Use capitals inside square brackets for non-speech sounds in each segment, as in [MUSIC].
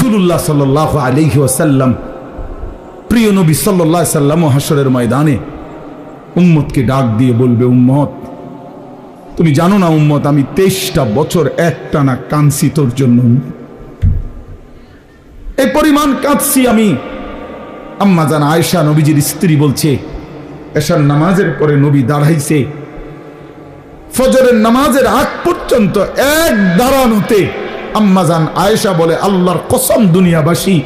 রসুল্লাহ সাল আলিহি ওসাল্লাম প্রিয় নবী সাল্লাহ সাল্লাম হাসরের ময়দানে উম্মতকে ডাক দিয়ে বলবে, উম্মত, তুমি জানো না উম্মত, আমি তেইশটা বছর একটানা কাঁদছি তোর জন্য। এই পরিমাণ কাঁদছি আমি। আম্মা জান আয়েশা নবীজির স্ত্রী বলছে, এশার নামাজের পরে নবী দাঁড়াইছে। ফজরের নামাজের আগ পর্যন্ত এক দাঁড়ানোতে আম্মাজান আয়েশা বলে, আল্লাহর কসম দুনিয়াবাসী,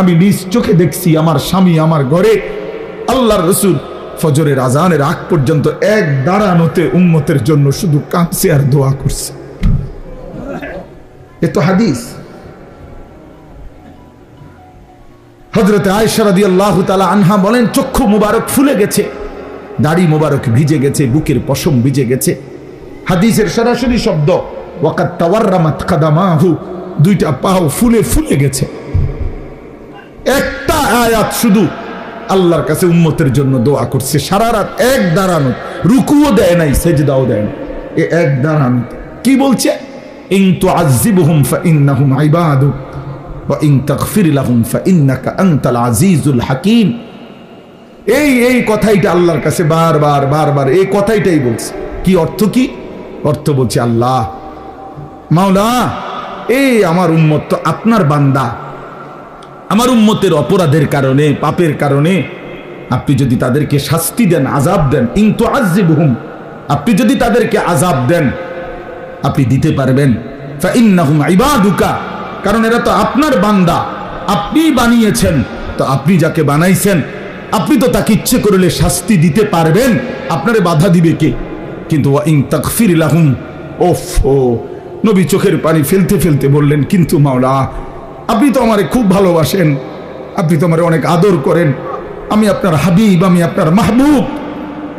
আমি নিজ চোখে দেখছি আমার স্বামী আমার ঘরে। আল্লাহর রসুল ফজরের আজানের আগ পর্যন্ত এক দাঁড়ানোতে উম্মতের জন্য শুধু কাঁদছে আর দোয়া করছে। এ তো হাদিস। হজরতে আয়সারাদি আল্লাহ তালা আনহা বলেন, চক্ষু মুবারক ফুলে গেছে, দাড়ি মুবারক ভিজে গেছে, বুকের পশম ভিজে গেছে। হাদিসের সরাসরি শব্দ ওয়াকাত তাওয়াররামাত কাদামাহু। দুইটা পাও ফুলে ফুলে গেছে। একটা আয়াত শুধু আল্লাহর কাছে উম্মতের জন্য দোয়া করছে। সারা রাত এক দাঁড়ানো, রুকুও দেয় নাই, সেজদাও দেয় না এ এক দাঁড়ানো। কি বলছে? ইন তুআযিবহুম ফাইন্নাহুম ইবাদুক, ওয়া ইন তাগফির লাহুম ফাইন্নাকা আনতাল আজিজুল হাকীম। এই এই কথাইটা আল্লাহর কাছে বারবার বারবার, এই কথাইটাই বলছে। কি অর্থ কি? অর্থ বলছে আল্লাহ মাওলা, এই আমার উম্মত তো আপনার বান্দা। আমার উম্মতের অপরাধের কারণে, পাপের কারণে আপনি যদি তাদেরকে শাস্তি দেন আজাব দেন ইন্তু আজিবহুম আপনি যদি তাদেরকে আজাব দেন, আপনি দিতে পারবেন। কারণ এরা তো আপনার বান্দা। আপনি বানিয়েছেন, তো আপনি যাকে বানাইছেন, আপনি তো তাকে ইচ্ছে করলে শাস্তি দিতে পারবেন। আপনারে বাধা দিবে কে? কিন্তু ইন তাকফির ওফ, ও নবী চোখের পানি ফেলতে ফেলতে বললেন, কিন্তু মাওলা, আপনি তো আমারে খুব ভালোবাসেন, আপনি তো আমারে অনেক আদর করেন। আমি আপনার হাবিব, আমি আপনার মাহবুব,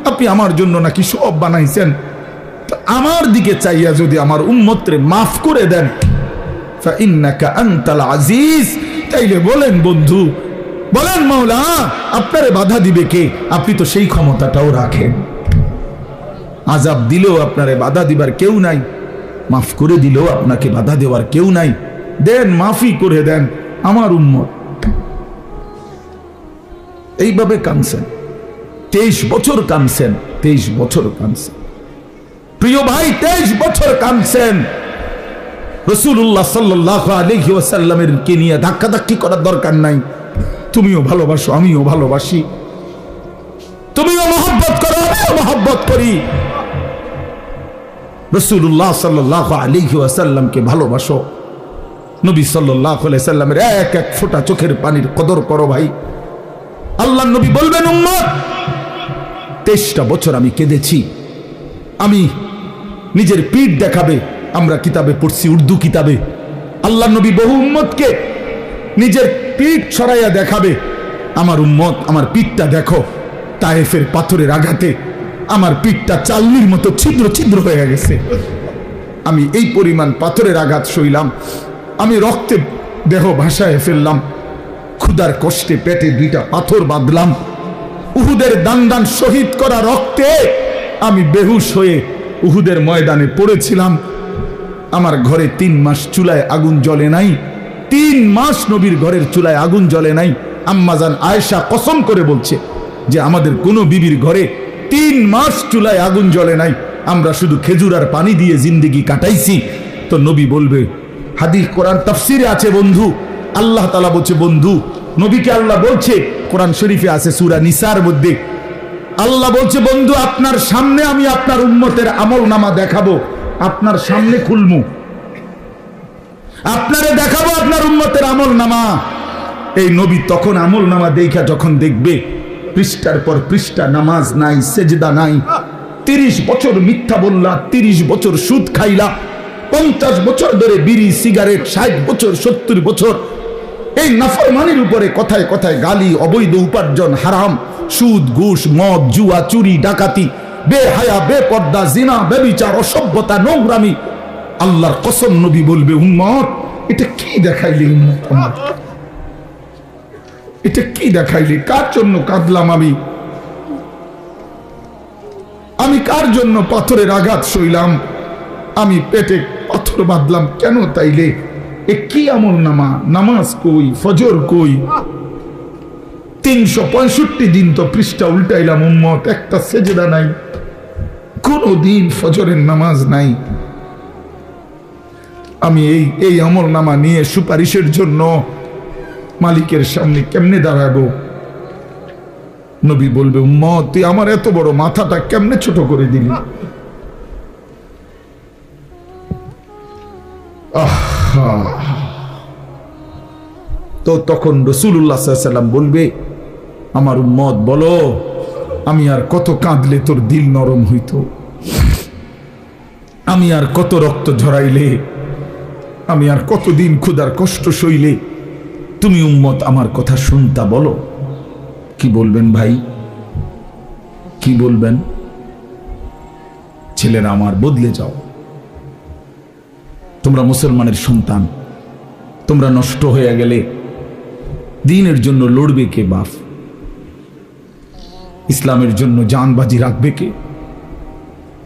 আপনি আমার জন্য নাকি সব বানাইছেন। আমার দিকে চাইয়া যদি আমার উম্মতরে মাফ করে দেন আজিজ। তাইলে বলেন বন্ধু, বলেন মাওলা, আপনারে বাধা দিবে কে? আপনি তো সেই ক্ষমতাটাও রাখেন। আজাব দিলেও আপনারে বাধা দিবার কেউ নাই। মাফ করে দিলেও আপনাকে বাধা দেওয়ার কেউ নাই। দেন মাফি করে দেন আমার উম্মত। এইভাবে কানছেন তেইশ বছর কানছেন তেইশ বছর কানছেন প্রিয় ভাই, তেইশ বছর কানছেন রসুল্লাহ সাল্লাহ আলহি ওয়াসাল্লামের কে নিয়ে ধাক্কাধাক্কি করার দরকার নাই। তুমিও ভালোবাসো, আমিও ভালোবাসি। তুমিও মহব্বত করো, আমিও মহব্বত করি। রসুল্লাহ সাল্লাহ আলহি ওয়াসাল্লামকে ভালোবাসো। নবী সাল্লাহ সাল্লামের এক এক ফোঁটা চোখের পানির কদর করো ভাই। আল্লাহ নবী বলবেন, উম্মত, তেইশটা বছর আমি কেঁদেছি। আমি নিজের পিঠ দেখাবে, আমরা কিতাবে পড়ছি উর্দু কিতাবে। আল্লাহ নবী বহু উম্মতকে নিজের পিঠ ছড়াইয়া দেখাবে। আমার উম্মত, আমার পিঠটা দেখো, তায়েফের পাথরের আঘাতে আমার পিঠটা চাল্লির মতো ছিদ্র ছিদ্র হয়ে গেছে। আমি এই পরিমাণ পাথরের আঘাত সইলাম। আমি রক্তে দেহ ভাসায় ফেললাম। ক্ষুদার কষ্টে পেটে দুইটা পাথর বাঁধলাম। উহুদের দান দান শহীদ করা রক্তে আমি বেহুশ হয়ে উহুদের ময়দানে পড়েছিলাম। আমার ঘরে তিন মাস চুলায় আগুন জ্বলে নাই। তিন মাস নবীর ঘরের চুলায় আগুন জ্বলে নাই। আম্মাজান আয়েশা কসম করে বলছে যে আমাদের কোনো বিবির ঘরে তিন মাস চুলায় আগুন জ্বলে নাই। আমরা শুধু খেজুর আর পানি দিয়ে জিন্দিগি কাটাইছি। তো নবী বলবে, হাদিস কোরআন তাফসিরে আছে বন্ধু। আল্লাহ তালা বলছে, বন্ধু, নবীকে আল্লাহ বলছে, কোরআন শরীফে আছে সুরা নিসার মধ্যে। আল্লাহ বলছে, বন্ধু, আপনার সামনে আমি আপনার উন্মতের আমল নামা দেখাবো। আপনার সামনে খুলমু। আপনারে দেখাবো আপনার উন্মতের আমল নামা এই নবী তখন আমল নামা দেখা যখন দেখবে পৃষ্ঠার পর পৃষ্ঠা, নামাজ নাই, সেজদা নাই। তিরিশ বছর মিথ্যা বললা, তিরিশ বছর সুদ খাইলা। পঞ্চাশ বছর ধরে বিড়ি, সিগারেট, ষাট বছর, সত্তর বছর। এই নাফরমানির উপরে কথায় কথায় গালি, অবৈধ উপার্জন, হারাম। সুদ, ঘুষ, মদ, জুয়া, চুরি, ডাকাতি, বেহায়া, বেপর্দা, জিনা, বেবিচার, অসভ্যতা, নোংরামি। আল্লাহর কসম নবী বলবে, উম্মত, এটা কি দেখাইলি উম্মত এটা কি দেখাইলি? কার জন্য কাঁদলাম আমি? আমি কার জন্য পাথরের আঘাত সইলাম? আমি পেটে পাথর বাঁধলাম, কেন তাইলে? এ কি আমল নামা? নামাজ কই? ফজর কই? তিনশো পঁয়ষট্টি দিন তো পৃষ্ঠা উল্টাইলাম, উম্মত, একটা সেজেদা নাই। কোনো দিন ফজরের নামাজ নাই। আমি এই এই আমল নামা নিয়ে সুপারিশের জন্য মালিকের সামনে কেমনে দাঁড়াবো? নবী বলবে উম্মত তুই আমার এত বড় মাথাটা কেমনে ছোট করে দিলি। তো তখন রসুল্লাহ সাল্লাম বলবে, আমার উম্মত, বলো, আমি আর কত কাঁদলে তোর দিল নরম হইত। আমি আর কত রক্ত ঝরাইলে, আমি আর কতদিন ক্ষুদার কষ্ট সইলে তুমি উম্মত আমার কথা শুনতা বলো। কি বলবেন ভাই? কি বলবেন? ছেলেরা আমার বদলে যাও। তোমরা মুসলমানের সন্তান। তোমরা নষ্ট হয়ে গেলে দিনের জন্য লড়বে কে বাপ? ইসলামের জন্য জানবাজি রাখবে কে?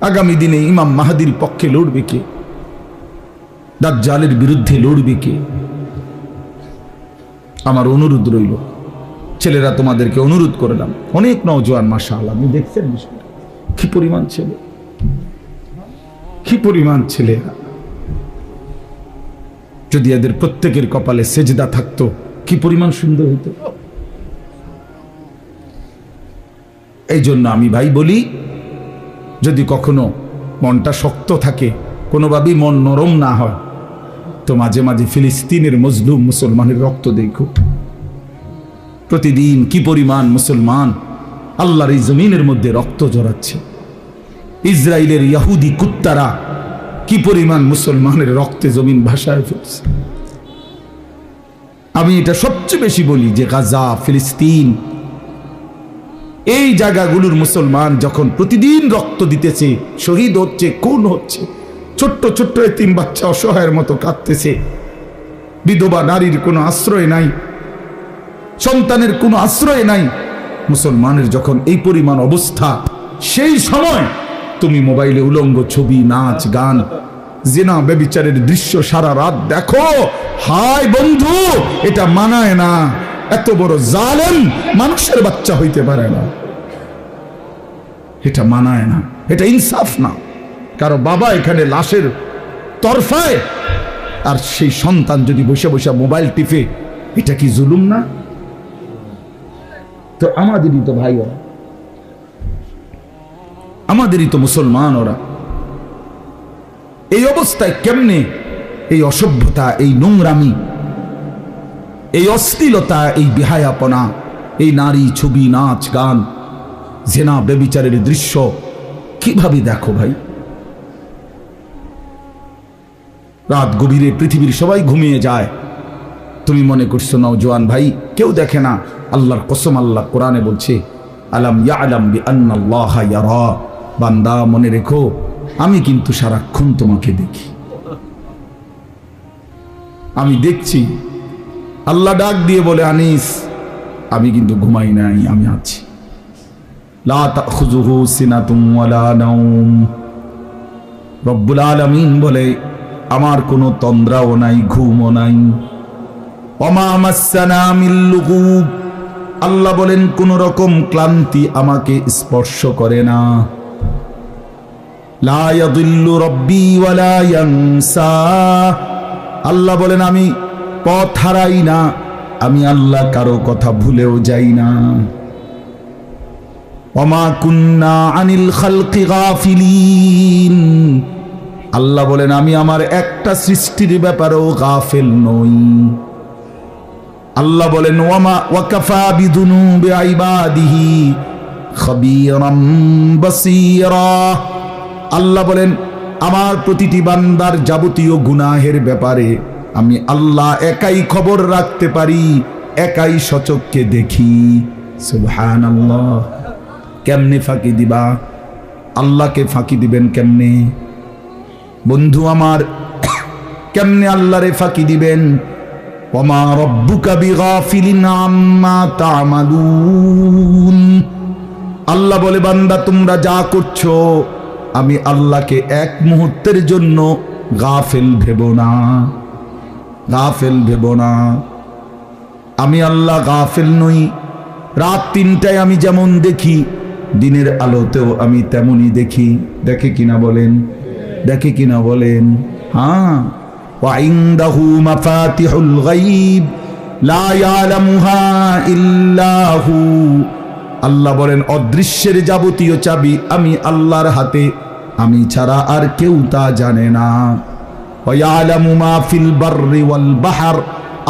আগামী দিনে ইমাম মাহাদির পক্ষে লড়বে কে? দাজ্জালের বিরুদ্ধে লড়বে কে? আমার অনুরোধ রইল। ছেলেরা তোমাদেরকে অনুরোধ করলাম অনেক নওজোয়ান মাসা আল্লাহ আপনি দেখছেন বিষয়টা? কি পরিমাণ ছেলে? কি পরিমাণ ছেলেরা? যদি এদের প্রত্যেকের কপালে সেজদা থাকতো, কি পরিমাণ সুন্দর হইত? এই জন্য আমি ভাই বলি, যদি কখনো মনটা শক্ত থাকে, কোনোভাবেই মন নরম না হয় তো মাঝে মাঝে ফিলিস্তিনের মজলুম মুসলমানের রক্ত দেখো। প্রতিদিন কি পরিমাণ মুসলমান আল্লাহর এই জমিনের মধ্যে রক্ত জড়াচ্ছে ইসরায়েলের ইয়াহুদি কুত্তারা কি পরিমাণ মুসলমানের রক্তে জমিন ভাষায় ফেলছে? আমি এটা সবচেয়ে বেশি বলি যে গাজা, ফিলিস্তিন, এই জায়গাগুলোর মুসলমান যখন প্রতিদিন রক্ত দিতেছে, শহীদ হচ্ছে, খুন হচ্ছে ছোট্ট ছোট্ট তিন বাচ্চা অসহায়ের মতো কাঁদতেছে। বিধবা নারীর কোনো আশ্রয় নাই। সন্তানের কোনো আশ্রয় নাই। মুসলমানের যখন এই পরিমাণ অবস্থা, সেই সময় তুমি মোবাইলে উলঙ্গ ছবি, নাচ, গান, জেনা বেবিচারের দৃশ্য সারা রাত দেখো। হায় বন্ধু, এটা মানায় না। এত বড় জালেম মানুষের বাচ্চা হইতে পারে না। এটা মানায় না। এটা ইনসাফ না। কারও বাবা এখানে লাশের তরফায়, আর সেই সন্তান যদি বসে বসে মোবাইল টিপে, এটা কি জুলুম না? তো আমাদেরই তো ভাই ওরা। আমাদেরই তো মুসলমান ওরা। এই অবস্থায় কেমনে এই অসভ্যতা, এই নোংরামি, এই অশ্লীলতা, এই বিহায়াপনা, এই নারী ছবি, নাচ, গান, জেনা বেবিচারের দৃশ্য, কীভাবে দেখো ভাই? রাত গভীরে পৃথিবীর সবাই ঘুমিয়ে যায়। তুমি মনে করছ, নাও জোয়ান ভাই, কেউ দেখে না। আল্লাহর কসম, আল্লাহ কোরআনে বলছে, আলাম ইয়া আলাম বি আন্নাল্লাহ বান্দা, মনে রেখো, আমি কিন্তু সারাক্ষণ তোমাকে দেখি। আমি দেখছি। আল্লাহ ডাক দিয়ে বলে, আনিস, আমি কিন্তু ঘুমাই নাই, আমি আছি। রব্বুল আলামিন বলে আমার কোনো তন্দ্রাও নাই, ঘুমও নাই। আল্লাহ বলেন, কোন রকম ক্লান্তি আমাকে স্পর্শ করে না। আল্লাহ বলেন, আমি পথ হারাই না, আমি আল্লাহ কারও কথা ভুলেও যাই না। অমা কুন্না আনিল খালকি গাফিলিন। আল্লাহ বলেন, আমি আমার একটা সৃষ্টির ব্যাপারেও গাফেল নই। আল্লাহ বলেন, ওয়ামা, ওয়াকাফা বিদুনুবি ইবাদিহি খাবীরাম বাসীরা। আল্লাহ বলেন, আমার প্রতিটি বান্দার যাবতীয় গুনাহের ব্যাপারে আমি আল্লাহ একাই খবর রাখতে পারি, একাই সচককে দেখি। সুবহানাল্লাহ। কেমনে ফাঁকি দিবা? আল্লাহকে ফাঁকি দিবেন কেমনে? বন্ধু আমার, কেমনে আল্লাহরে ফাঁকি দিবেন? আল্লাহ বলে, বান্দা, তোমরা যা করছ, আমি আল্লাহকে এক মুহূর্তের জন্য গাফেল ভেব না। গাফেল ভেব না। আমি আল্লাহ গাফেল নই। রাত তিনটায় আমি যেমন দেখি, দিনের আলোতেও আমি তেমনই দেখি। দেখে কিনা বলেন? দেখে কিনা বলেন হ্যাঁ وعنده مفاتح الغيب لا يعلمها إلا هو আল্লাহ বলেন অদৃশ্যের যাবতীয় চাবি আমি আল্লাহর হাতে আমি ছাড়া আর কেউ তা জানে না ويعلم ما في البر والبحر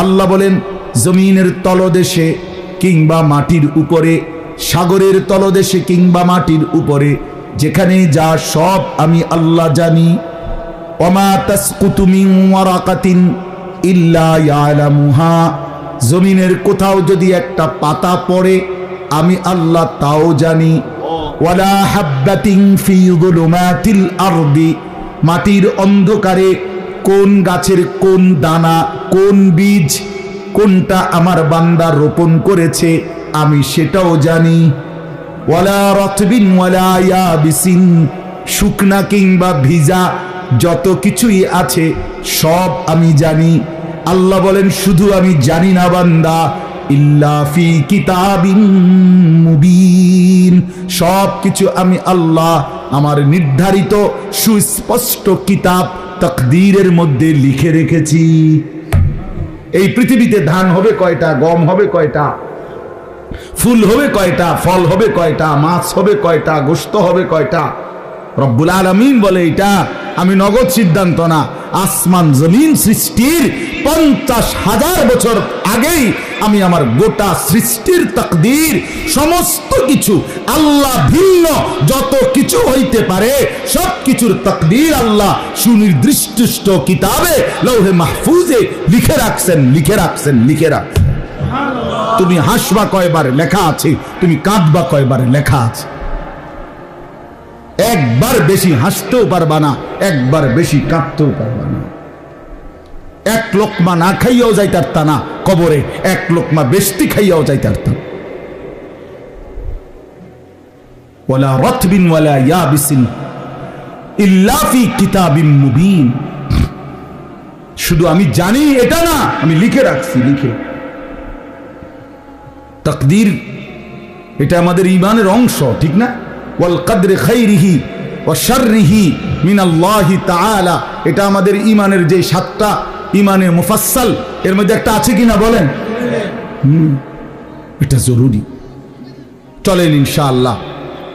আল্লাহ বলেন জমিনের তলদেশে কিংবা মাটির উপরে সাগরের তলদেশে কিংবা মাটির উপরে যেখানে যা সব আমি আল্লাহ জানি ইল্লা জমিনের কোথাও যদি একটা পাতা পড়ে, আমি আল্লাহ তাও জানি। ওয়ালা মাটির অন্ধকারে কোন গাছের কোন দানা, কোন বীজ কোনটা আমার বান্দা রোপণ করেছে, আমি সেটাও জানি। ওয়ালা রতবিন ওয়ালা ইয়াবিসিন, শুকনা কিংবা ভিজা, যত কিছুই আছে, সব আমি জানি। আল্লাহ বলেন, শুধু আমি জানি না বান্দা, ইল্লা ফি কিতাবিন মুবিন। সব কিছু আমি আল্লাহ, আমার নির্ধারিত সুস্পষ্ট কিতাব তকদীরের মধ্যে লিখে রেখেছি। এই পৃথিবীতে ধান হবে কয়টা, গম হবে কয়টা? ফুল হবে কয়টা, ফল হবে কয়টা, মাছ হবে কয়টা, গোস্ত হবে কয়টা? রব্বুল আলমিন বলে এটা, আমি নগদ সিদ্ধান্ত না। আসমান জমিন সৃষ্টির পঞ্চাশ হাজার বছর আগেই আমি আমার গোটা সৃষ্টির তকদির, সমস্ত কিছু, আল্লাহ ভিন্ন, যত কিছু হইতে পারে, সব কিছুর তকদির আল্লাহ সুনির্দিষ্ট কিতাবে, লৌহে মাহফুজে লিখে রাখছেন লিখে রাখছেন লিখে রাখছেন। তুমি হাসবা কয়বার লেখা আছে, তুমি কাঁদবা কয়বার লেখা আছে। একবার বেশি হাসতেও পারবা না, একবার বেশি কাঁদতেও পারবা না। এক লোকমা না খাইয়াও যাইতার তা না কবরে, এক লোকমা বেশতি খাইয়াও যাইতার তা। ওয়ালা রথবিন ওয়ালা ইয়াবিসিন ইল্লা ফি কিতাবিম মুবিন। শুধু আমি জানি এটা না, আমি লিখে রাখছি, লিখে। তকদির। এটা আমাদের ইমানের অংশ, ঠিক না? ওয়াল কদরে খাইরিহি ও শাররিহি মিনাল্লাহি তাআলা। এটা আমাদের ইমানের যে সাতটা ইমানের মুফাসসাল, এর মধ্যে একটা আছে কিনা বলেন? এটা জরুরি। চলেন ইনশাআল্লাহ।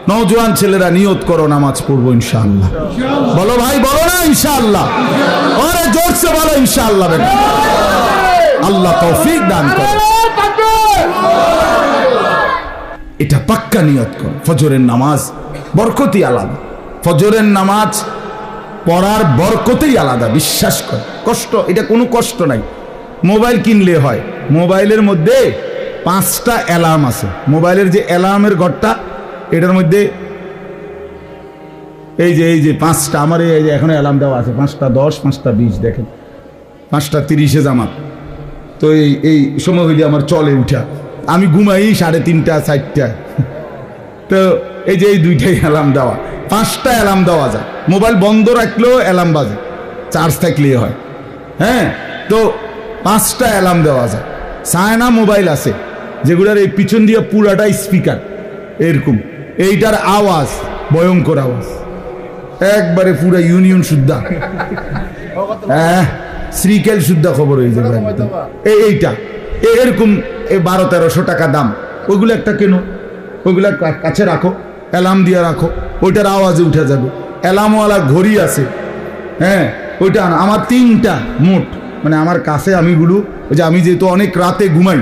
নওজোয়ান ছেলেরা নিয়ত করো, নামাজ পড়ব ইনশাআল্লাহ। বলো ভাই, বলো না ইনশাআল্লাহ। আরে জোরসে বলো ইনশাআল্লাহ আল্লাহ তৌফিক দান করে। এটা পাক্কা নিয়ত কর। ফজরের নামাজ বরকতই আলাদা। ফজরের নামাজ পড়ার বরকতেই আলাদা, বিশ্বাস কর। কষ্ট, এটা কোনো কষ্ট নাই। মোবাইল কিনলে হয়। মোবাইলের মধ্যে পাঁচটা অ্যালার্ম আছে। মোবাইলের যে অ্যালার্মের ঘরটা, এটার মধ্যে এই যে এই যে পাঁচটা, আমার এই যে এখনও অ্যালার্ম দেওয়া আছে, পাঁচটা দশ, পাঁচটা বিশ, দেখেন। পাঁচটা তিরিশে জামাত। তো এই এই সময় হইলে আমার চলে উঠা। আমি ঘুমাই সাড়ে তিনটা চারটা। তো এই যে এই দুইটাই অ্যালার্ম দেওয়া। পাঁচটা অ্যালার্ম দেওয়া যায়। মোবাইল বন্ধ রাখলেও অ্যালার্ম বাজে। চার্জ থাকলে হয়। হ্যাঁ? তো পাঁচটা অ্যালার্ম দেওয়া যায়। সায়না মোবাইল আছে যেগুলোর এই পিছন দিয়ে পুরাটা স্পিকার। এরকম। এইটার আওয়াজ ভয়ঙ্কর আওয়াজ। একবারে পুরা ইউনিয়ন শুদ্ধা। [LAUGHS] হ্যাঁ? শ্রীকেল শুদ্ধা খবর হয়ে যাবে এই এইটা। এ- এরকম বারো তেরোশো টাকা দাম। ওইগুলো একটা কেন? ওইগুলো কাছে রাখো। অ্যালার্ম দিয়ে রাখো। ওইটার আওয়াজে উঠে যাবে। অ্যালার্মওয়ালা ঘড়ি আছে। হ্যাঁ ওইটা আমার তিনটা মোট। মানে আমার কাছে আমিগুলো ওই যে আমি যেহেতু অনেক রাতে ঘুমাই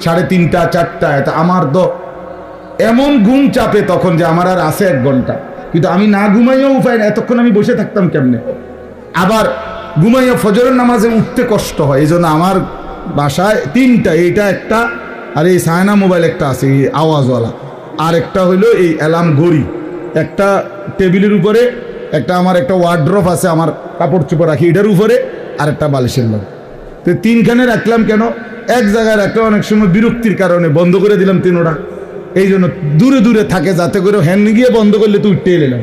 সাড়ে তিনটা চারটা এটা আমার তো এমন ঘুম চাপে তখন যে আমার আর আছে এক ঘণ্টা। কিন্তু আমি না ঘুমাইও উপায় না এতক্ষণ আমি বসে থাকতাম কেমনে? আবার ঘুমাইয়া ফজরের নামাজে উঠতে কষ্ট হয় এই জন্য আমার বাসায় তিনটা, এইটা একটা, আর এই সায়না মোবাইল একটা আছে, এই আওয়াজওয়ালা। আর একটা হইল এই অ্যালার্ম ঘড়ি। একটা টেবিলের উপরে, একটা আমার একটা ওয়ার্ড্রফ আছে, আমার কাপড় চোপড় রাখি, এটার উপরে আর একটা বালিশের লোক তো তিনখানে রাখলাম কেন? এক জায়গায় রাখলে অনেক সময় বিরক্তির কারণে বন্ধ করে দিলাম তিনোটা। এই জন্য দূরে দূরে থাকে, যাতে করে হ্যান্ড গিয়ে বন্ধ করলে তুই উঠতে এলাম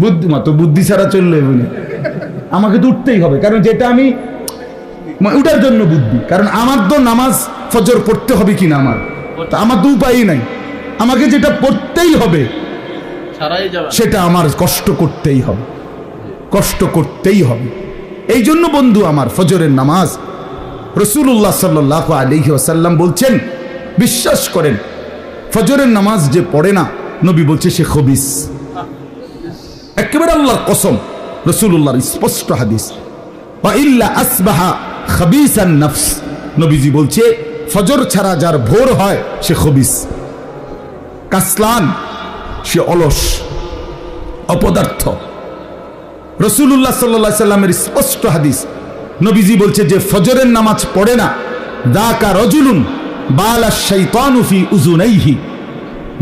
বুদ্ধি তো বুদ্ধি ছাড়া চললে বলে আমাকে তো উঠতেই হবে কারণ যেটা আমি ওটার জন্য বুদ্ধি। কারণ আমার তো নামাজ ফজর পড়তে হবে কিনা আমার? তা আমার তো উপায়ই নাই। আমাকে যেটা পড়তেই হবে সেটা আমার কষ্ট করতেই হবে। কষ্ট করতেই হবে। এই জন্য বন্ধু আমার ফজরের নামাজ রসুল্লাহ সাল্লাহ আলহি আসাল্লাম বলছেন বিশ্বাস করেন ফজরের নামাজ যে পড়ে না নবী বলছে সে খবিস। একেবারে আল্লাহর কসম রসুল্লাহর স্পষ্ট হাদিস। বা ইল্লা আসবাহা খাবিসান নফস। নবীজি বলছে, ফজর ছাড়া যার ভোর হয়, সে খবিস। কাসলান, সে অলস, অপদার্থ। রসুল্লাহ সাল্লা সাল্লামের স্পষ্ট হাদিস। নবীজি বলছে যে, ফজরের নামাজ পড়ে না। দাকা রজুলুন বালা শৈতানুফি উজুনাইহি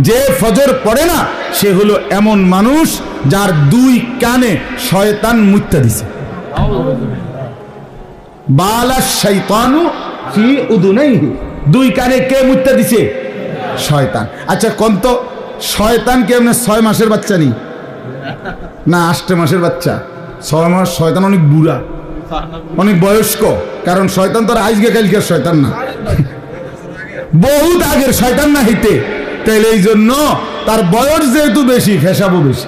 যে ফজর পড়ে না, সে হলো এমন মানুষ যার দুই কানে শয়তান মুত্যা দিছে। বালা শৈতানু ফি উদুনাইহি। দুই কানে কে মুত্যা দিছে? শয়তান। আচ্ছা কোন তো? শয়তান কে এমনি ছয় মাসের বাচ্চা নেই না, আষ্টে মাসের বাচ্চা। ছয় মাস শয়তান অনেক বুড়া। অনেক বয়স্ক। কারণ শয়তান তো আজকে কালকের শয়তান না। বহুত আগের শয়তান না হইতে তাইলে এই জন্য তার বয়স যেহেতু বেশি ফেসাবো বেশি।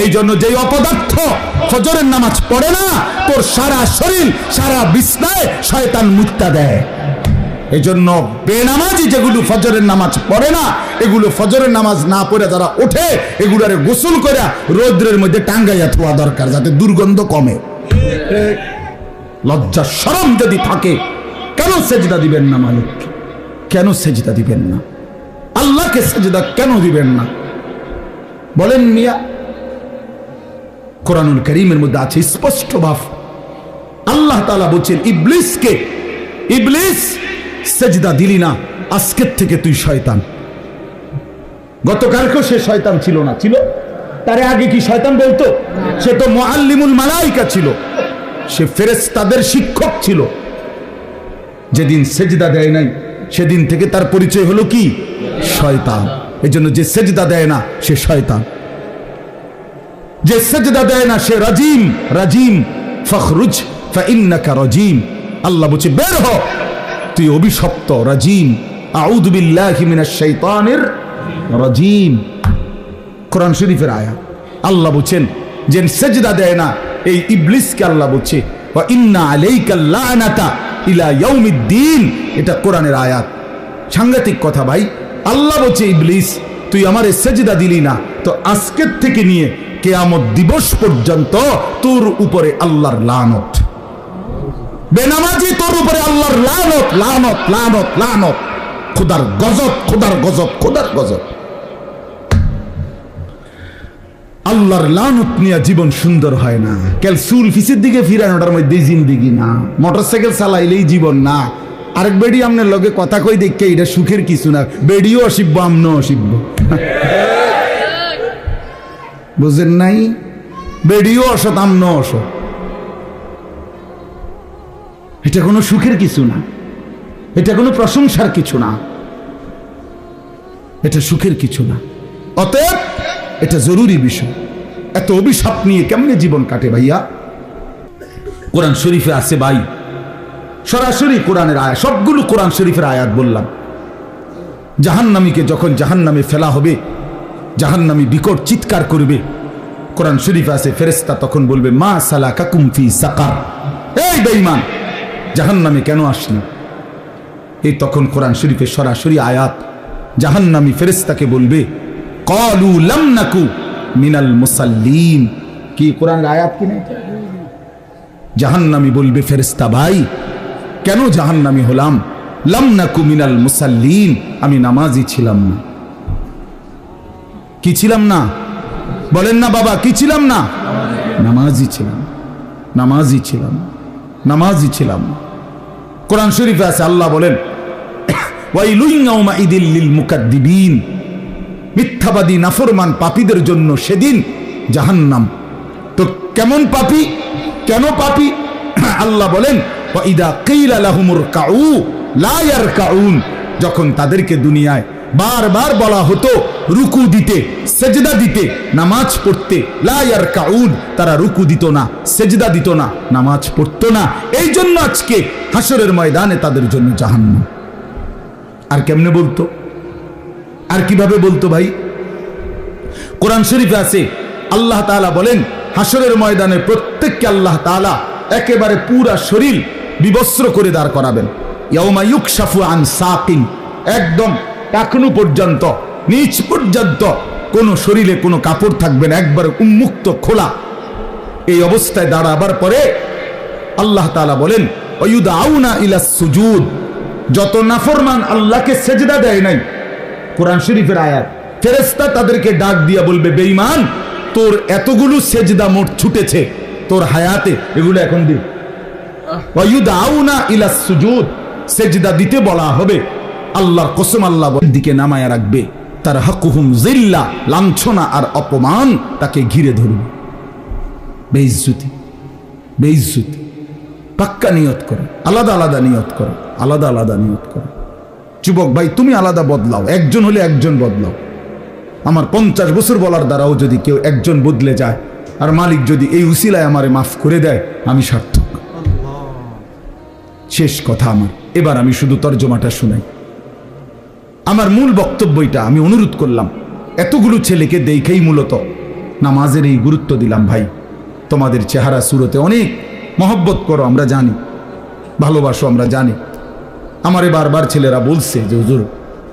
এই জন্য যেই অপদার্থ ফজরের নামাজ পড়ে না, তোর সারা শরীর, সারা বিছনায় শয়তান মুক্তা দেয়। এই জন্য বেনামাজি যেগুলো ফজরের নামাজ পড়ে না, এগুলো ফজরের নামাজ না পড়ে যারা ওঠে, এগুলোর গোসল করে রৌদ্রের মধ্যে টাঙ্গাইয়া থোয়া দরকার, যাতে দুর্গন্ধ কমে। লজ্জা সরম যদি থাকে, কেন সেজদা দিবেন না মালিক? কেন সেজদা দিবেন না? আল্লাহকে সেজদা কেন দিবেন না? বলেন মিয়া, কোরআনুল করিমের মধ্যে আছে স্পষ্ট ভাব। আল্লাহ তালা বলছেন, ইবলিসকে, ইবলিস, সেজদা দিলি না, আজকের থেকে তুই শয়তান। গতকালকেও সে শয়তান ছিল না, ছিল? তারে আগে কি শয়তান বলতো? সে তো মোয়াল্লিমুল মালাইকা ছিল। সে ফেরেস তাদের শিক্ষক ছিল। যেদিন সেজদা দেয় নাই, সেদিন থেকে তার পরিচয় হলো কি? শয়তান। এই জন্য যে সেজদা দেয় না, সে শয়তান। যে সেজদা দেয় না, সে রাজিম। রাজিম, ফখরুজ, ফাইন্নাকা রাজিম। আল্লাহ বলছে, বের হ। তুই অভিশপ্ত, রাজিম। আউযু বিল্লাহি মিনাশ শাইতানির রাজিম। কোরআন শরীফের আয়া। আল্লাহ বলছেন, যে সেজদা দেয় না, এই ইবলিসকে আল্লাহ বলছে, ওয়া ইন্না আলাইকাল লানাতা ইলা ইয়াউমিদ্দিন। এটা কোরআনের আয়াত। সাংঘাতিক কথা ভাই। আল্লাহ বলছে, ইবলিস, তুই আমারে সেজদা দিলি না। তো আজকের থেকে নিয়ে কেয়ামত দিবস পর্যন্ত তোর উপরে আল্লাহর লানত। বেনামাজি তোর উপরে আল্লাহর লানত লানত লানত লানত। খোদার গজব খোদার গজব খোদার গজব। আল্লাহর লানত নিয়ে জীবন সুন্দর হয় না। কেল চুল ফিসের দিকে ফিরানোটার মধ্যে জিন্দিগি না। মোটরসাইকেল চালাইলেই জীবন না। আরেক বেডি আপনার লগে কথা কই দেখে এটা সুখের কিছু না। বেডিও অসিব্য, আমনও অসিব্য। বুঝেন নাই? বেডিও অসৎ, আমনও অসৎ। এটা কোনো সুখের কিছু না। এটা কোনো প্রশংসার কিছু না। এটা সুখের কিছু না। অতএব এটা জরুরি বিষয়। এত অভিশাপ নিয়ে কেমনে জীবন কাটে ভাইয়া? কোরআন শরীফে আছে ভাই সরাসরি কোরআনের আয়াত, সবগুলো কোরআন শরীফের আয়াত বললাম। জাহান্নামীকে যখন জাহান্নামে ফেলা হবে, জাহান্নামী বিকট চিৎকার করবে, কোরআন শরীফ আছে ফেরেস্তা তখন বলবে, মা সালা কাকুমফি সাকার। এই বেঈমান, জাহান্নামে কেন আসলি? এই তখন কোরআন শরীফের সরাসরি আয়াত, জাহান্নামী ফেরেস্তাকে বলবে, কলু লাম নাকু মিনাল মুসাল্লিন। কি কোরআন আয়াত কি না জাহান্নামী বলবে ফেরেস্তা ভাই কেন জাহান্নামী হলাম? লাম নাকু মিনাল মুসাল্লিন। আমি নামাজি ছিলাম না। কি ছিলাম না? বলেন না বাবা, কি ছিলাম না? নামাজি ছিলাম। নামাজি ছিলাম। নামাজি ছিলাম কোরআন শরীফে আছে, আল্লাহ বলেন মিথ্যাবাদী, নাফরমান পাপীদের জন্য সেদিন জাহান্নাম। তো কেমন পাপী? কেন পাপী? আল্লাহ বলেন যখন তাদেরকে দুনিয়ায় বারবার বলা হতো, রুকু দিতে, সেজদা দিতে, নামাজ পড়তে লায়ার কাউন তারা রুকু দিত না, সেজদা দিত না, নামাজ পড়তো না। এই জন্য আজকে হাসরের ময়দানে তাদের জন্য জাহান্ন আর কেমনে বলতো? আর কীভাবে বলতো ভাই? কোরআন শরীফে আছে, আল্লাহ তাআলা বলেন হাসরের ময়দানে প্রত্যেককে আল্লাহ তাআলা একেবারে পুরা শরীর বিবস্ত্র করে দাঁড় করাবেন। ইয়াউমা ইউকশাফু আন একদম টাকনু পর্যন্ত, নিচ পর্যন্ত কোনো শরীরে কোনো কাপড় থাকবে না, একবার উন্মুক্ত, খোলা। এই অবস্থায় দাঁড়াবার পরে আল্লাহ তালা বলেন, ওয়ুদাউনা ইলা সুজুদ। যত নাফরমান আল্লাহকে সেজদা দেয় নাই, কোরআন শরীফের আয়াত ফেরেস্তা তাদেরকে ডাক দিয়া বলবে, বেঈমান, তোর এতগুলো সেজদা মোট ছুটেছে, তোর হায়াতে, এগুলো এখন দি। ওয়ুদাউনা দিতে বলা হবে। আল্লাহর কসম আল্লাহ দিকে রাখবে। তার হাকুহুম জিল্লা, লাঞ্ছনা আর অপমান তাকে ঘিরে ধরবে। বেইজ্জুতি বেইজ্জুতি। পাক্কা নিয়ত আলাদা আলাদা নিয়ত আলাদা আলাদা নিয়ত করো। যুবক ভাই, তুমি আলাদা বদলাও, একজন হলে একজন বদলাও। আমার পঞ্চাশ বছর বলার দ্বারাও যদি কেউ একজন বদলে যায়, আর মালিক যদি এই উসিলায় আমারে মাফ করে দেয়, আমি সার্থক। শেষ কথা আমার। এবার আমি শুধু তর্জমাটা শুনাই। আমার মূল বক্তব্যটা আমি অনুরোধ করলাম, এতগুলো ছেলেকে দেখেই মূলত নামাজের এই গুরুত্ব দিলাম ভাই। তোমাদের চেহারা সুরতে অনেক মহব্বত করো, আমরা জানি, ভালোবাসো, আমরা জানি। আমারে বারবার ছেলেরা বলছে যে, হুজুর,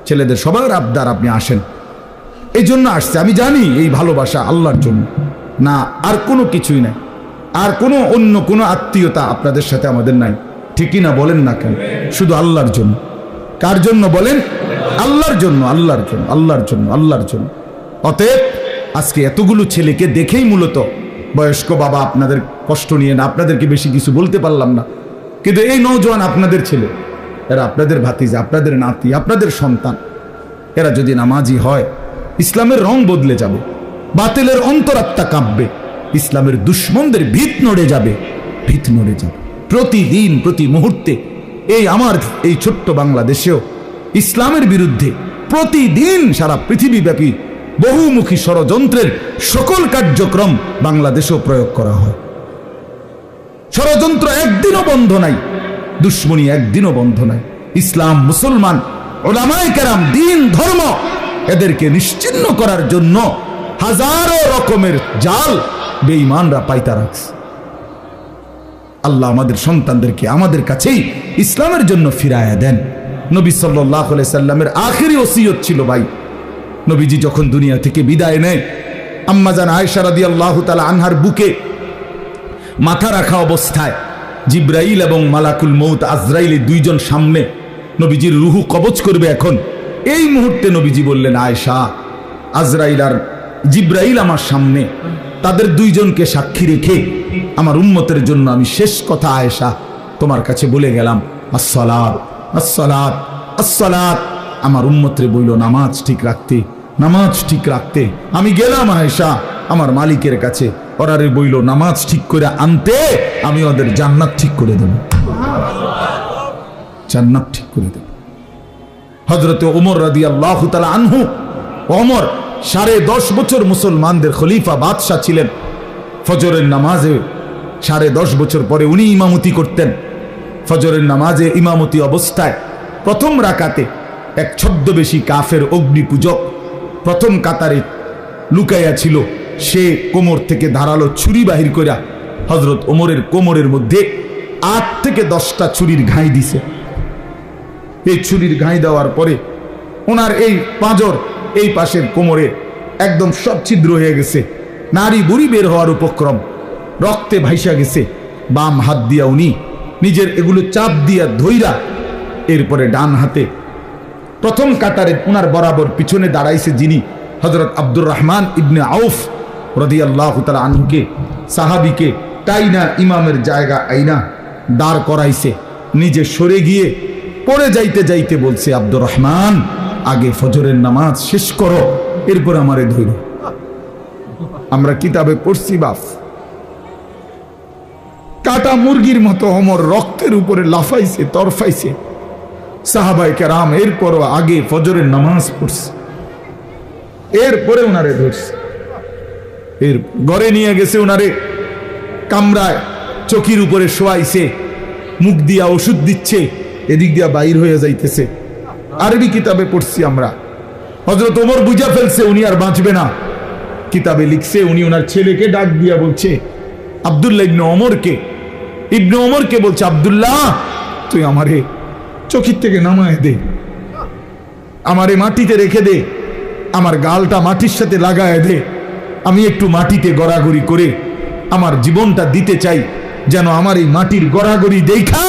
ছেলেদের সবার আবদার আপনি আসেন। এই জন্য আসছে, আমি জানি এই ভালোবাসা আল্লাহর জন্য। না, আর কোনো কিছুই নাই। আর কোনো অন্য কোনো আত্মীয়তা আপনাদের সাথে আমাদের নাই। ঠিকই না বলেন না কেন? শুধু আল্লাহর জন্য। কার জন্য বলেন? আল্লাহর জন্য আল্লাহর জন্য আল্লাহর জন্য আল্লাহর জন্য। অতএব আজকে এতগুলো ছেলেকে দেখেই মূলত বয়স্ক বাবা আপনাদের কষ্ট নিয়ে না, আপনাদেরকে বেশি কিছু বলতে পারলাম না। কিন্তু এই নৌজওয়ান আপনাদের ছেলে, এরা আপনাদের ভাতিজা, আপনাদের নাতি, আপনাদের সন্তান। এরা যদি নামাজি হয়, ইসলামের রং বদলে যাবে, বাতিলের অন্তরাত্মা কাঁপবে, ইসলামের দুশ্মনদের ভিত নড়ে যাবে, ভিত নড়ে যাবে। প্রতিদিন, প্রতি মুহূর্তে এই আমার, এই ছোট্ট বাংলাদেশেও ইসলামের বিরুদ্ধে প্রতিদিন সারা পৃথিবীব্যাপী বহুমুখী ষড়যন্ত্রের সকল কার্যক্রম বাংলাদেশেও প্রয়োগ করা হয়। ষড়যন্ত্র একদিনও বন্ধ নাই, দুশ্মনী একদিনও বন্ধ নাই। ইসলাম, মুসলমান ওলামাই কেরাম, দিন, ধর্ম এদেরকে নিশ্চিন্ন করার জন্য হাজারো রকমের জাল বেঈমানরা পাইতা রাখছে আল্লাহ আমাদের সন্তানদেরকে আমাদের কাছেই ইসলামের জন্য ফিরায়া দেন। নবী সাল্লাহ সাল্লামের আখেরি ওসিয়ত ছিল ভাই, নবীজি যখন দুনিয়া থেকে বিদায় নেয় আম্মাজান আয়সারাদি আল্লাহ তালা আনহার বুকে মাথা রাখা অবস্থায় জিব্রাইল এবং মালাকুল মৌত আজরাইল দুইজন সামনে নবীজির রুহু কবচ করবে এখন। এই মুহূর্তে নবীজি বললেন, আয়েশা, আজরাইল আর জিব্রাইল আমার সামনে, তাদের দুইজনকে সাক্ষী রেখে আমার উম্মতের জন্য আমি শেষ কথা আয়েশা তোমার কাছে বলে গেলাম, আসসালাত আসসালাত আসসালাত। আমার উম্মতরে বইল, নামাজ ঠিক রাখতে, নামাজ ঠিক রাখতে। আমি গেলাম আয়েশা আমার মালিকের কাছে, ওরারে বইল, নামাজ ঠিক করে আনতে, আমি ওদের জান্নাত ঠিক করে দেব। জান্নাত ঠিক করে দেব। হজরতে ওমর রাদি আল্লাহ আনহু, ওমর সাড়ে দশ বছর মুসলমানদের খলিফা বাদশাহ ছিলেন। ফজরের নামাজে সাড়ে দশ বছর পরে উনি ইমামতি করতেন। ফজরের নামাজে ইমামতি অবস্থায় প্রথম রাকাতে এক ছদ্মবেশী কাফের অগ্নি পূজক প্রথম কাতারে লুকাইয়া ছিল। সে কোমর থেকে ধারালো ছুরি বাহির করিয়া হজরত ওমরের কোমরের মধ্যে আট থেকে দশটা ছুরির ঘাই দিছে। এই ছুরির ঘাই দেওয়ার পরে ওনার এই পাঁজর এই পাশের কোমরে একদম সব ছিদ্র হয়ে গেছে। নারী বুড়ি বের হওয়ার উপক্রম। রক্তে ভাইসা গেছে, বাম হাত দিয়া উনি, নিজের এগুলো চাপ দিয়া ধইরা এরপরে ডান হাতে প্রথম কাতারে উনার বরাবর পিছনে দাঁড়াইছে যিনি হজরত আব্দুর রহমান ইবনে আউফ রদি আল্লাহ আনহুকে, সাহাবিকে টাইনা ইমামের জায়গা আইনা দাঁড় করাইছে। নিজে সরে গিয়ে পড়ে যাইতে যাইতে বলছে, আব্দুর রহমান, আগে ফজরের নামাজ শেষ করো, এরপর আমারে ধৈর আমরা কিতাবে পড়ছি বাপ কাটা মুরগির মতো অমর রক্তের উপরে লাফাইছে, তরফাইছে। সাহাবাই কেরাম এরপরও আগে ফজরের নামাজ পড়ছে। এরপরে ওনারে ধরছে। এর ঘরে নিয়ে গেছে ওনারে কামরায় চকির উপরে শোয়াইছে, মুখ দিয়া ওষুধ দিচ্ছে, এদিক দিয়া বাইর হয়ে যাইতেছে। আরবি কিতাবে পড়ছি আমরা। হজরত ওমর বুঝা ফেলছে, উনি আর বাঁচবে না। কিতাবে লিখছে, উনি ওনার ছেলেকে ডাক দিয়া বলছে, আবদুল্লাহ ইবনে ওমরকে। ইবনে ওমরকে বলছে, আবদুল্লাহ, তুই আমারে চকির থেকে নামায় দে, আমারে মাটিতে রেখে দে, আমার গালটা মাটির সাথে লাগায় দে, আমি একটু মাটিতে গড়াগড়ি করে আমার জীবনটা দিতে চাই, যেন আমার এই মাটির গড়াগড়ি দেখা,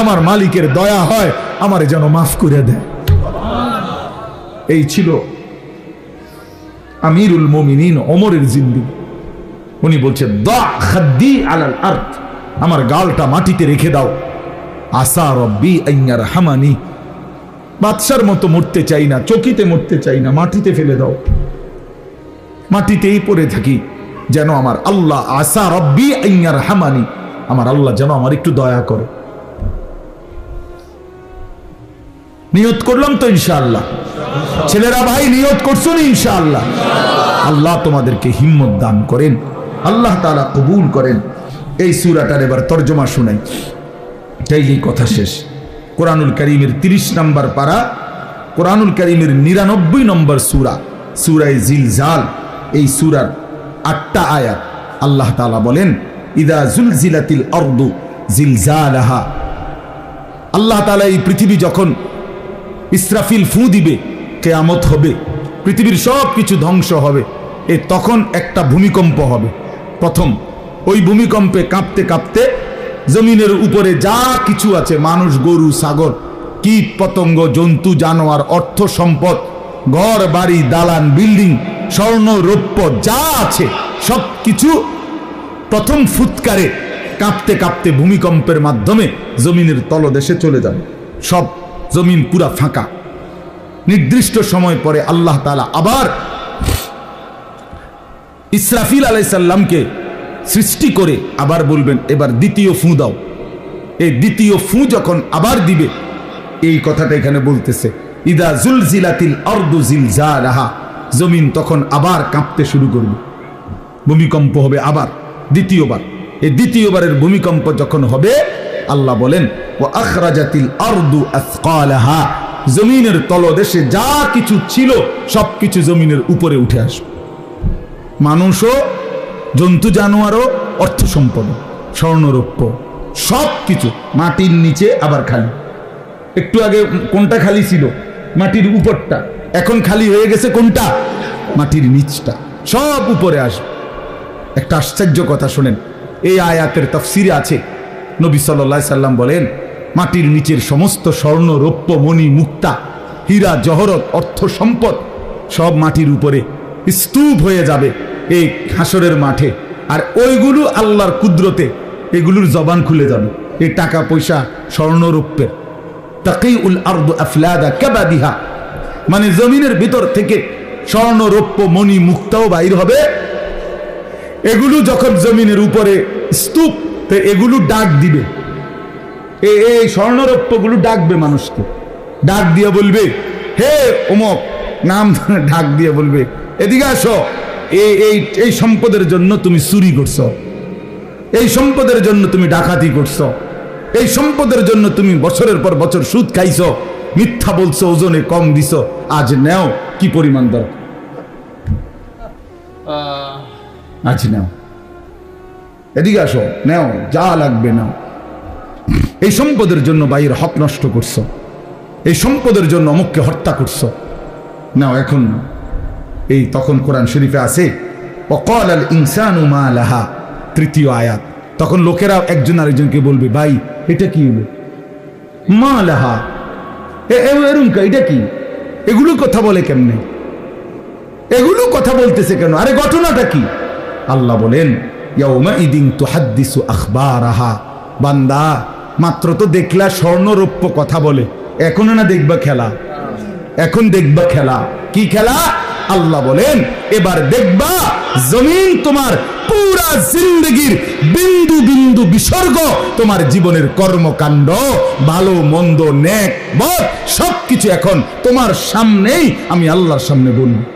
আমার মালিকের দয়া হয়, আমারে যেন মাফ করে দেয়। এই ছিল আমিরুল মমিনিন অমরের জিন্দি উনি বলছে দা খাদ্দি আলাল আর্থ আমার গালটা মাটিতে রেখে দাও। আসা রব্বি আইয়ার হামানি, বাদশার মতো মরতে চাই না, চকিতে মরতে চাই না, মাটিতে ফেলে দাও। মাটিতেই পড়ে থাকি, যেন আমার আল্লাহ, আসা রব্বি আইয়ার হামানি, আমার আল্লাহ যেন আমার একটু দয়া করে। নিয়ত করলাম তো ইনশাআল্লাহ। ছেলেরা ভাই, নিয়ত করছ না ইনশাআল্লাহ? আল্লাহ তোমাদেরকে হিম্মত দান করেন, আল্লাহ তাআলা কবুল করেন। এই সুরাটার এবার তর্জমা শুনাই। তাইলেই কথা শেষ। কোরআনুল করিমের তিরিশ নম্বর পারা, কোরআনুল করিমের নিরানব্বই নম্বর সুরা, সুরায় জিলজাল। এই সুরার আটটা আয়াত আল্লাহ তাআলা বলেন, ইদা জুলজিলাতিল অর্দু জিলজালাহা। আল্লাহ তাআলা এই পৃথিবী যখন ইসরাফিল ফু দিবে, কেয়ামত হবে, পৃথিবীর সব কিছু ধ্বংস হবে, এ তখন একটা ভূমিকম্প হবে। প্রথম, ওই ভূমিকম্পে কাঁপতে কাঁপতে জমিনের উপরে যা কিছু আছে, মানুষ, গরু সাগর কীট, পতঙ্গ, জন্তু, জানোয়ার, অর্থ সম্পদ, ঘর, বাড়ি, দালান, বিল্ডিং, স্বর্ণ, রৌপ্য, যা আছে সব কিছু প্রথম ফুৎকারে কাঁপতে কাঁপতে ভূমিকম্পের মাধ্যমে জমিনের তলদেশে চলে যাবে সব জমিন পুরা ফাঁকা। নির্দিষ্ট সময় পরে আল্লাহ তালা আবার ইসরাফিল আলাইসাল্লামকে সৃষ্টি করে আবার বলবেন, এবার দ্বিতীয় ফু দাও। এই দ্বিতীয় ফু যখন আবার দিবে, এই কথাটা এখানে বলতেছে, ইদা জুল জিলাতিল অর্দু জিল যা রাহা জমিন তখন আবার কাঁপতে শুরু করবে। ভূমিকম্প হবে আবার, দ্বিতীয়বার। এই দ্বিতীয়বারের ভূমিকম্প যখন হবে আল্লাহ বলেন ও আখরাজাতিল আরদু আসকালাহা জমিনের তলদেশে যা কিছু ছিল সব কিছু জমিনের উপরে উঠে আসবে। মানুষও, জন্তু জানোয়ারও, অর্থ সম্পদ, স্বর্ণরৌপ্য সব কিছু মাটির নিচে আবার খালি। একটু আগে কোনটা খালি ছিল? মাটির উপরটা। এখন খালি হয়ে গেছে কোনটা? মাটির নিচটা। সব উপরে আসবে। একটা আশ্চর্য কথা শোনেন। এই আয়াতের তফসিরে আছে নবী সাল্লা সাল্লাম বলেন, মাটির নিচের সমস্ত স্বর্ণ, রৌপ্য, মণি, মুক্তা, হীরা, জহরত, অর্থ সম্পদ সব মাটির উপরে স্তূপ হয়ে যাবে এই হাসরের মাঠে। আর ওইগুলো আল্লাহর কুদরতে, এগুলোর জবান খুলে যাবে, এই টাকা, পয়সা স্বর্ণরৌপ্যের তাকেই উল আর্দ আফলাদা কাবাদিহা। মানে জমিনের ভিতর থেকে স্বর্ণ, রৌপ্য, মণি, মুক্তাও বাইর হবে। এগুলো যখন জমিনের উপরে স্তূপ তো এগুলো ডাক দিবে। এই স্বর্ণরৌপ্যগুলো ডাকবে মানুষকে। ডাক দিয়ে বলবে হে অমক নাম [LAUGHS] ডাক দিয়ে বলবে এদিকে আসো। এই এই এই সম্পদের জন্য তুমি চুরি করছ। এই সম্পদের জন্য তুমি ডাকাতি করছ। এই সম্পদের জন্য তুমি বছরের পর বছর সুদ খাইছো। মিথ্যা বলছো ওজনে কম দিছো। আজ নেও কি পরিমাণ দরকার? আজ নাও। এদিকে আসো, নেও, যা লাগবে নাও। এই সম্পদের জন্য বাইরের হক নষ্ট করছ। এই সম্পদের জন্য অমুককে হত্যা করছ। নাও, এখন নাও। এই তখন কোরআন শরীফে আছে অকল আল ইনসানু মা লাহা তৃতীয় আয়াত। তখন লোকেরা একজন আরেকজনকে বলবে, ভাই, এটা কি হলো? মা লাহা এ- এ- এরম এটা কি? এগুলো কথা বলে কেমনে? এগুলো কথা বলতেছে কেন? আরে, ঘটনাটা কি? আল্লাহ বলেন ইয়াউমাইদিন তুহাদ্দিসু আখবারাহা। বান্দা, মাত্র তো দেখলা স্বর্ণরৌপ্য কথা বলে। এখনও না দেখবা খেলা? এখন দেখবা খেলা। কি খেলা? আল্লাহ বলেন, এবার দেখবা জমিন তোমার পুরা জিন্দগির বিন্দু বিন্দু বিসর্গ, তোমার জীবনের কর্মকাণ্ড, ভালো, মন্দ, নেক বদ সবকিছু এখন তোমার সামনেই। আমি আল্লাহর সামনে বলব।